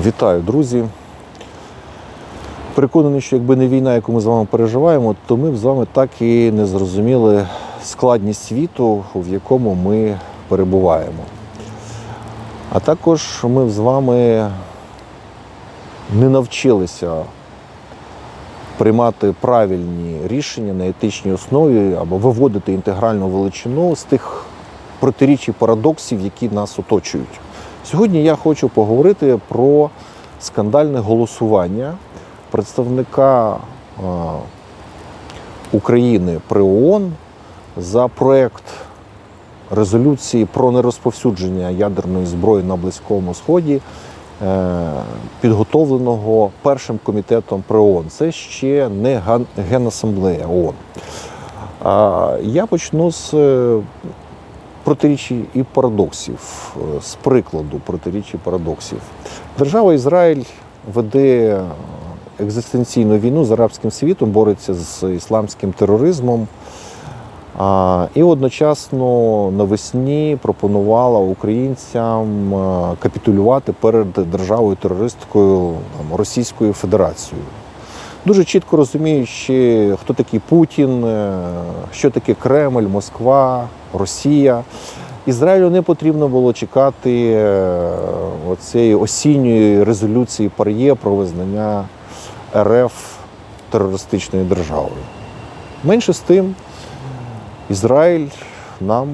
Вітаю, друзі. Переконаний, що якби не війна, яку ми з вами переживаємо, то ми б з вами так і не зрозуміли складність світу, в якому ми перебуваємо. А також ми б з вами не навчилися приймати правильні рішення на етичній основі або виводити інтегральну величину з тих протиріч і парадоксів, які нас оточують. Сьогодні я хочу поговорити про скандальне голосування представника е, України при ООН за проект резолюції про нерозповсюдження ядерної зброї на Близькому Сході, е, підготовленого першим комітетом при ООН. Це ще не Генасамблея ООН. Я почну з е, протиріччя і парадоксів, е, з прикладу протиріч парадоксів. Держава Ізраїль веде екзистенційну війну з арабським світом, бореться з ісламським тероризмом. І одночасно навесні пропонувала українцям е, капітулювати перед державою терористкою Російською Федерацією. Дуже чітко розуміючи, хто такий Путін, е, що таке Кремль, Москва, Росія. Ізраїлю не потрібно було чекати е, оцієї осінньої резолюції ПАРЄ про визнання РФ терористичною державою. Менше з тим, Ізраїль нам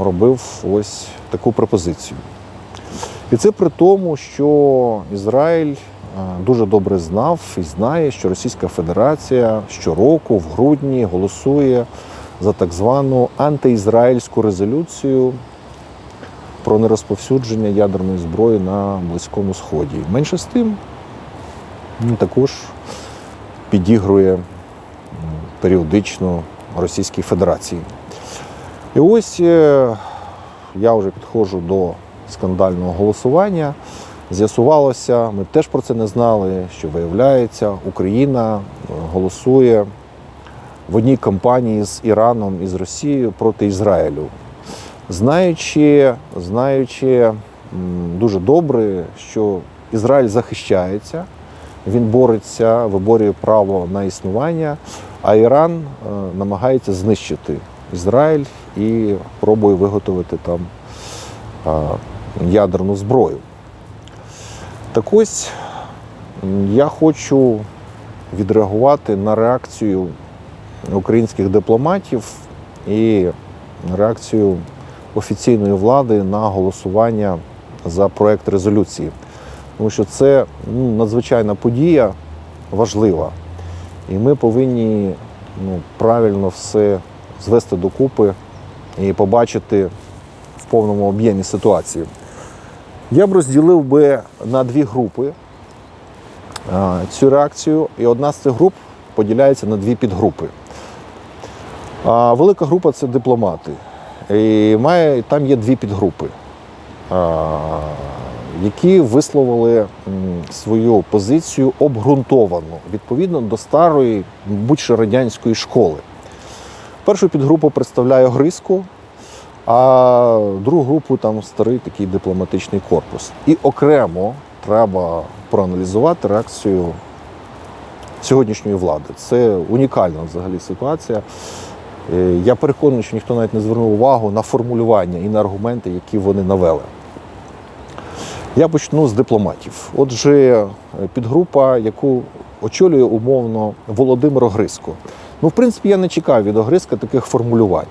робив ось таку пропозицію. І це при тому, що Ізраїль дуже добре знав і знає, що Російська Федерація щороку в грудні голосує за так звану антиізраїльську резолюцію про нерозповсюдження ядерної зброї на Близькому Сході. Менше з тим, також підігрує періодично Російській Федерації. І ось е, я вже підходжу до скандального голосування. З'ясувалося, ми теж про це не знали, що виявляється, Україна е, голосує в одній кампанії з Іраном і з Росією проти Ізраїлю. Знаючи, знаючи дуже добре, що Ізраїль захищається, він бореться, виборює право на існування, а Іран е, намагається знищити Ізраїль і пробує виготовити там е, ядерну зброю. Так ось я хочу відреагувати на реакцію українських дипломатів і реакцію офіційної влади на голосування за проект резолюції. Тому що це ну, надзвичайна подія, важлива. І ми повинні ну, правильно все звести докупи і побачити в повному об'ємі ситуацію. Я б розділив би на дві групи цю реакцію, і одна з цих груп поділяється на дві підгрупи. Велика група це дипломати. І має, там є дві підгрупи, які висловили свою позицію обґрунтовану відповідно до старої, будь-що радянської школи. Першу підгрупу представляє Гризько, а другу групу там старий такий дипломатичний корпус. І окремо треба проаналізувати реакцію сьогоднішньої влади. Це унікальна взагалі ситуація. Е, Я переконаний, що ніхто навіть не звернув увагу на формулювання і на аргументи, які вони навели. Я почну з дипломатів. Отже, підгрупа, яку очолює умовно Володимир Огризько. Ну, в принципі, я не чекав від Огризька таких формулювань.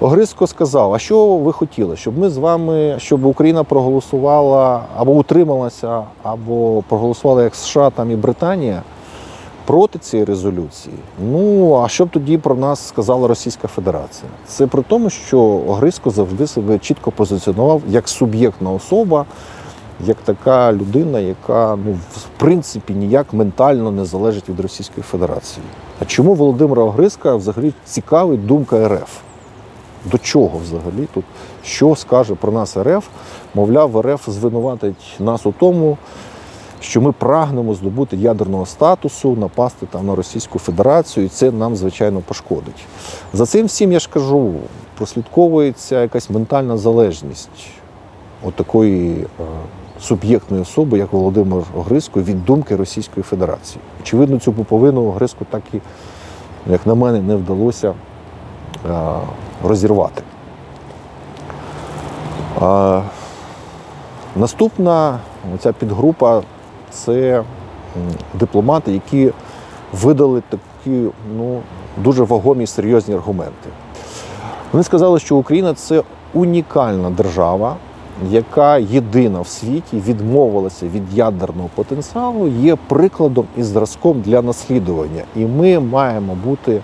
Огризько сказав: а що ви хотіли? Щоб ми з вами, щоб Україна проголосувала або утрималася, або проголосувала як США там і Британія проти цієї резолюції. Ну а що б тоді про нас сказала Російська Федерація? Це при тому, що Огризько завжди себе чітко позиціонував як суб'єктна особа, як така людина, яка ну в принципі ніяк ментально не залежить від Російської Федерації. А чому Володимира Огризька взагалі цікавить думка РФ? До чого взагалі тут? Що скаже про нас РФ? Мовляв, РФ звинуватить нас у тому, що ми прагнемо здобути ядерного статусу, напасти там на Російську Федерацію, і це нам, звичайно, пошкодить. За цим всім я ж кажу, прослідковується якась ментальна залежність от такої е, суб'єктної особи, як Володимир Огризко, від думки Російської Федерації. Очевидно, цю пуповину Огризку так і, як на мене, не вдалося е, розірвати. Е, Наступна ця підгрупа це дипломати, які видали такі ну, дуже вагомі і серйозні аргументи. Вони сказали, що Україна це унікальна держава, яка єдина в світі відмовилася від ядерного потенціалу, є прикладом і зразком для наслідування. І ми маємо бути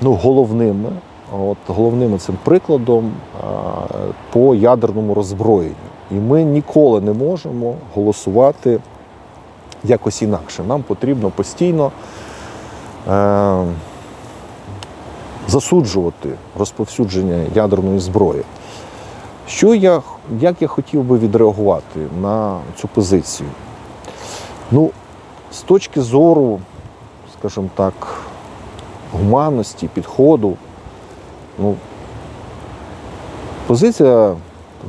ну, головними, от, головним цим прикладом по ядерному роззброєнню. І ми ніколи не можемо голосувати якось інакше. Нам потрібно постійно е, засуджувати розповсюдження ядерної зброї. Що я, як я хотів би відреагувати на цю позицію? Ну, з точки зору, скажімо так, гуманності, підходу, ну, позиція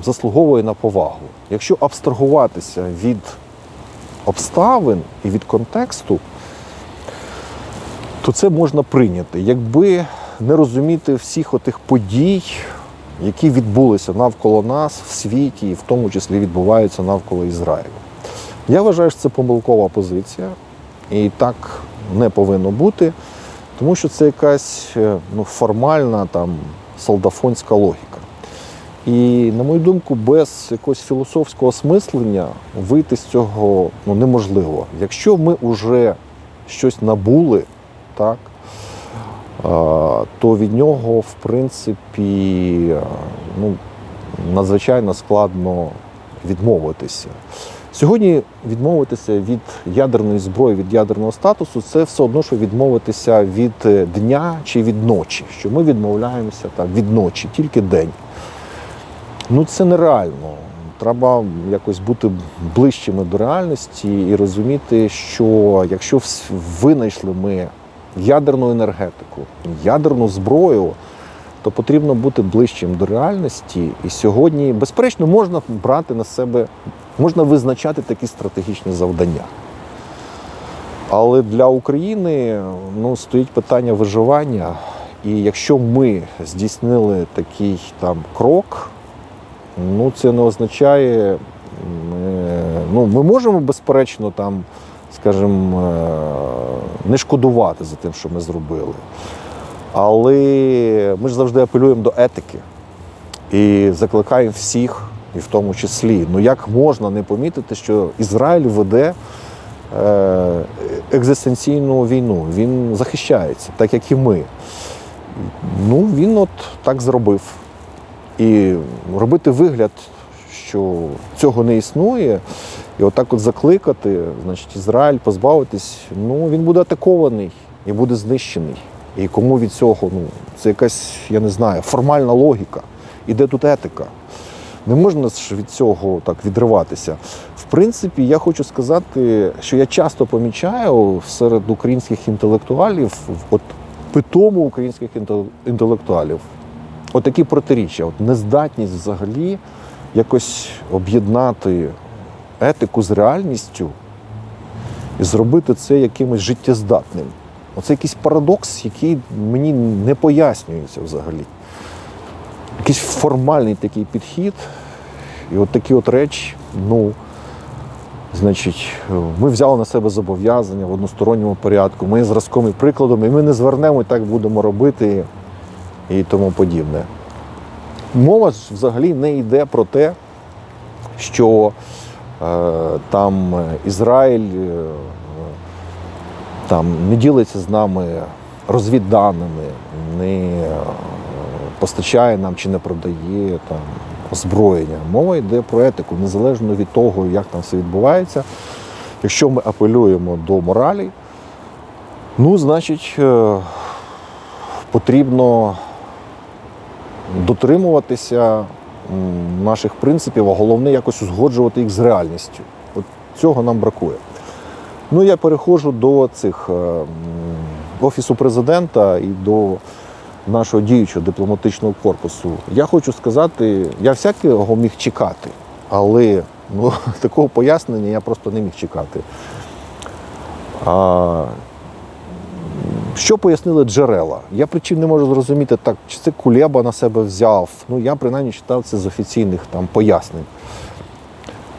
заслуговує на повагу. Якщо абстрагуватися від обставин і від контексту, то це можна прийняти. Якби не розуміти всіх отих подій, які відбулися навколо нас в світі, і в тому числі відбуваються навколо Ізраїлю. Я вважаю, що це помилкова позиція, і так не повинно бути, тому що це якась е, ну, формальна там солдафонська логіка. І, на мою думку, без якогось філософського осмислення вийти з цього ну, неможливо. Якщо ми вже щось набули, так, то від нього, в принципі, ну, надзвичайно складно відмовитися. Сьогодні відмовитися від ядерної зброї, від ядерного статусу це все одно, що відмовитися від е, дня чи від ночі. Що ми відмовляємося так, від ночі, тільки день. Ну це нереально. Треба якось бути ближчими до реальності і розуміти, що якщо винайшли ми ядерну енергетику, ядерну зброю, то потрібно бути ближчим до реальності. І сьогодні, безперечно, можна брати на себе, можна визначати такі стратегічні завдання. Але для України ну, стоїть питання виживання. І якщо ми здійснили такий там крок, ну це не означає, м, е, ну ми можемо безперечно там, скажімо, е, не шкодувати за тим, що ми зробили. Але ми ж завжди апелюємо до етики і закликаємо всіх, і в тому числі. Ну як можна не помітити, що Ізраїль веде е, екзистенційну війну, він захищається, так як і ми. Ну, він от так зробив. І робити вигляд, що цього не існує, і отак от закликати, значить, Ізраїль позбавитись, ну він буде атакований і буде знищений. І кому від цього, ну, це якась, я не знаю, формальна логіка. І де тут етика? Не можна ж від цього так відриватися. В принципі, я хочу сказати, що я часто помічаю серед українських інтелектуалів, от питому українських інтелектуалів, отакі протиріччя, от нездатність взагалі якось об'єднати етику з реальністю і зробити це якимось життєздатним. Оце якийсь парадокс, який мені не пояснюється взагалі. Якийсь формальний такий підхід, і от такі от речі, ну, значить, ми взяли на себе зобов'язання в односторонньому порядку, ми зразком і прикладом, і ми не звернемо і так будемо робити і тому подібне. Мова ж взагалі не йде про те, що е, там Ізраїль е, там не ділиться з нами розвідданими, не постачає нам чи не продає там озброєння. Мова йде про етику, незалежно від того, як там все відбувається. Якщо ми апелюємо до моралі, ну, значить, е, потрібно дотримуватися наших принципів, а головне якось узгоджувати їх з реальністю. От цього нам бракує. Ну, я переходжу до цих е, офісу президента і до нашого діючого дипломатичного корпусу. Я хочу сказати, я всякого міг чекати, але Ну, такого пояснення я просто не міг чекати. А, що пояснили джерела? Я причин не можу зрозуміти, так, чи це Кулеба на себе взяв. Ну, я принаймні читав це з офіційних там пояснень.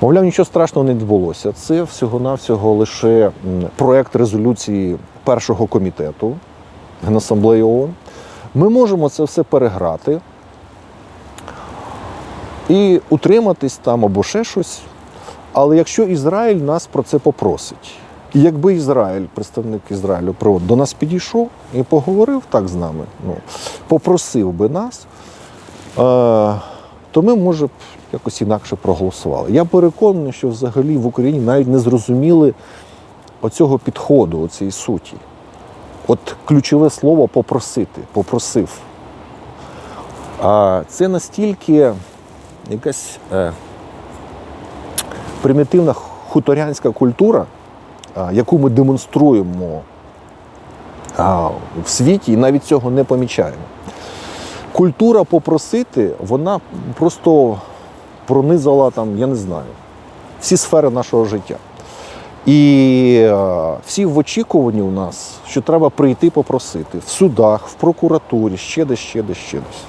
Мовляв, нічого страшного не відбулося. Це всього-навсього лише проект резолюції першого комітету Генасамблеї ООН. Ми можемо це все переграти і утриматись там або ще щось. Але якщо Ізраїль нас про це попросить, і якби Ізраїль, представник Ізраїлю, до нас підійшов і поговорив так з нами, ну, попросив би нас, е, то ми, може б, якось інакше проголосували. Я переконаний, що взагалі в Україні навіть не зрозуміли оцього підходу, оцієї суті. От ключове слово попросити, попросив. А це настільки якась е, примітивна хуторянська культура, яку ми демонструємо в світі і навіть цього не помічаємо. Культура попросити, вона просто пронизала там, я не знаю, всі сфери нашого життя. І е, всі в очікуванні у нас, що треба прийти попросити в судах, в прокуратурі, ще десь, ще десь, ще десь.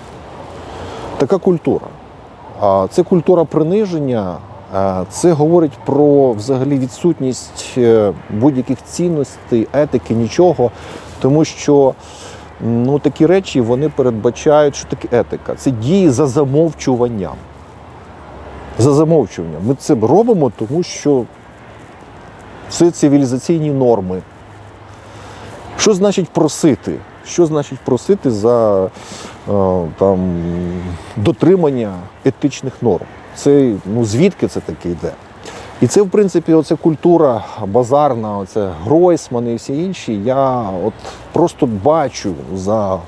Така культура. Це культура приниження. а Це говорить про взагалі відсутність е, будь-яких цінностей, етики, нічого. Тому що ну, такі речі вони передбачають, що таке етика. Це дії за замовчуванням. За замовчуванням. Ми це робимо, тому що це цивілізаційні норми. Що значить просити? Що значить просити за е, там, дотримання етичних норм? Це, ну, звідки це таке йде? І це, в принципі, оця культура базарна, оце Гройсман і всі інші, я от просто бачу за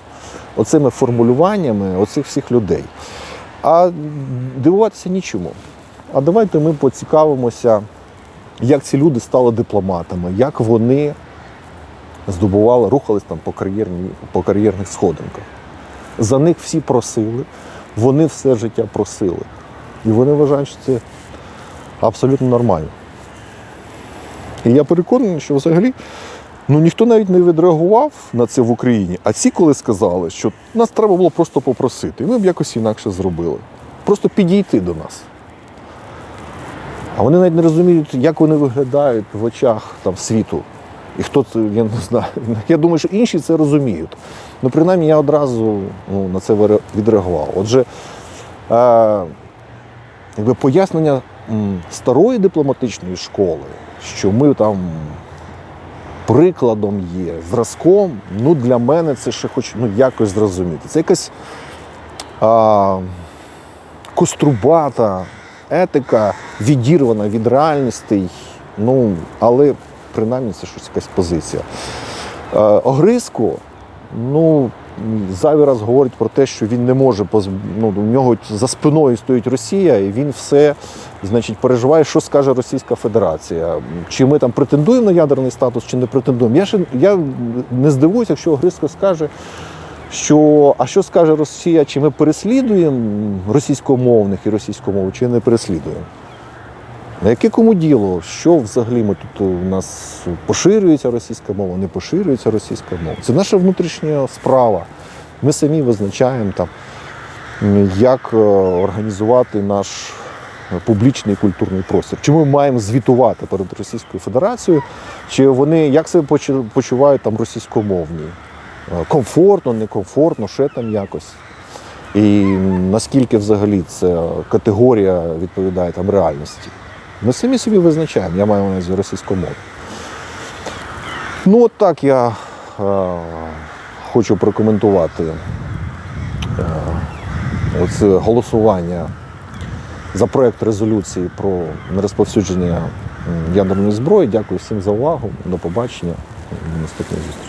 оцими формулюваннями оцих всіх людей. А дивуватися нічому. А давайте ми поцікавимося, як ці люди стали дипломатами, як вони здобували, рухались там по, кар'єрні, по кар'єрних сходинках. За них всі просили, вони все життя просили. І вони вважають, що це абсолютно нормально. І я переконаний, що взагалі ну, ніхто навіть не відреагував на це в Україні. А ці, коли сказали, що нас треба було просто попросити, і ми б якось інакше зробили. Просто підійти до нас. А вони навіть не розуміють, як вони виглядають в очах там, світу. І хто це, я не знаю. Я думаю, що інші це розуміють. Ну, принаймні, я одразу ну, на це відреагував. Отже, е, якби пояснення старої дипломатичної школи, що ми там прикладом є, зразком, ну для мене це ще хоч ну, якось зрозуміти. Це якась а, кострубата етика, відірвана від реальностей. Ну, але принаймні це щось якась позиція. Е, Огризко, ну, зайвий раз говорить про те, що він не може позб... ну, у нього за спиною стоїть Росія, і він все значить, переживає, що скаже Російська Федерація. Чи ми там претендуємо на ядерний статус, чи не претендуємо. Я ще я не здивуюся, якщо Огризко скаже, що а що скаже Росія, чи ми переслідуємо російськомовних і російську мову, чи не переслідуємо. На яке кому діло? Що взагалі ми тут у нас поширюється російська мова, не поширюється російська мова? Це наша внутрішня справа. Ми самі визначаємо там, як е, організувати наш публічний культурний простір. Чи ми маємо звітувати перед Російською Федерацією, чи вони як себе почувають там російськомовні? Е, Комфортно, некомфортно, ще там якось. І наскільки взагалі ця категорія відповідає там реальності. Ми самі собі визначаємо, я маю на увазі російську мову. Ну, от так я е, хочу прокоментувати е, оце голосування за проект резолюції про нерозповсюдження ядерної зброї. Дякую всім за увагу. До побачення. До наступної зустрічі.